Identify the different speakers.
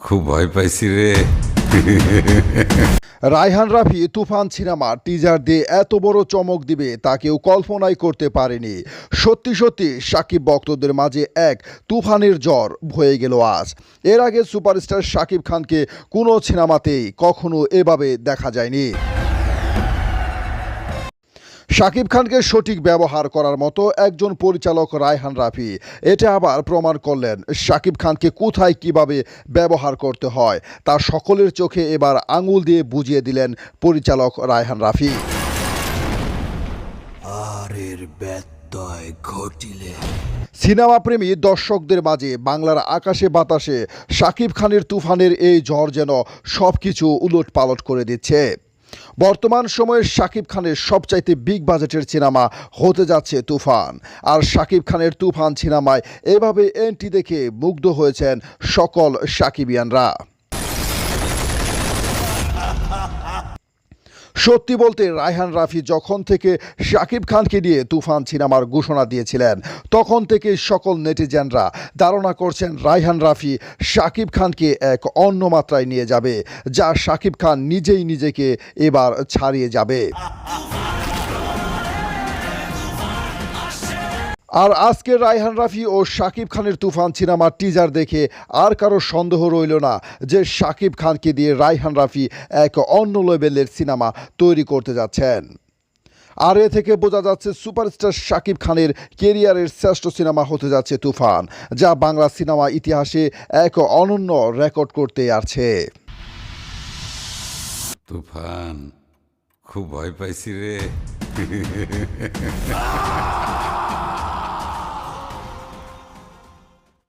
Speaker 1: খুব ভয় পাইছি রে।
Speaker 2: রায়হান রাফি তুফান সিনেমা টিজার দিয়ে এত বড় চমক দিবে তা কেউ কল্পনাই করতে পারেনি। সত্যি সত্যি সাকিব ভক্তদের মাঝে এক তুফানের জ্বর বয়ে গেল আজ। এর আগে সুপারস্টার সাকিব খানকে কোনো সিনেমাতেই কখনো এভাবে দেখা যায়নি। শাকিব খানকে সঠিক ব্যবহার করার মতো একজন পরিচালক রায়হান রাফি। এটা আবার প্রমাণ করলেন শাকিব খানকে কোথায় কীভাবে ব্যবহার করতে হয় তা সকলের চোখে এবার আঙুল দিয়ে বুঝিয়ে দিলেন পরিচালক রায়হান রাফি।
Speaker 3: আরের ব্যত্যয় ঘটিলে।
Speaker 2: সিনেমা প্রেমী দর্শকদের মাঝে বাংলার আকাশে বাতাসে শাকিব খানের তুফানের এই ঝড় যেন সব কিছু উলট পালট করে দিচ্ছে। বর্তমান সময়ে শাকিব খানের সবচাইতে বিগ বাজেটের সিনেমা হতে যাচ্ছে তুফান। আর শাকিব খানের তুফান সিনেমায় এভাবে এন্ট্রি দেখে মুগ্ধ হয়েছেন সকল সাকিবিয়ানরা সত্যি বলতে রায়হান রাফি যখন থেকে শাকিব খানকে নিয়ে তুফান সিনেমার ঘোষণা দিয়েছিলেন, তখন থেকে সকল নেটিজেনরা ধারণা করছেন রায়হান রাফি শাকিব খানকে এক অন্য মাত্রায় নিয়ে যাবে, যা শাকিব খান নিজেই নিজেকে এবার ছাড়িয়ে যাবে। আর আজকে রায়হান রাফি ও শাকিব খানের তুফান সিনেমার টিজার দেখে আর কারও সন্দেহ রইল না যে শাকিব খানকে দিয়ে রায়হান রাফি এক অন্য লেভেলের সিনেমা তৈরি করতে যাচ্ছেন। আর এ থেকে বোঝা যাচ্ছে সুপারস্টার শাকিব খানের কেরিয়ারের শ্রেষ্ঠ সিনেমা হতে যাচ্ছে তুফান যা বাংলা সিনেমা ইতিহাসে এক অনন্য রেকর্ড করতে আছে
Speaker 1: তুফান খুব ভয় পাইছি রে।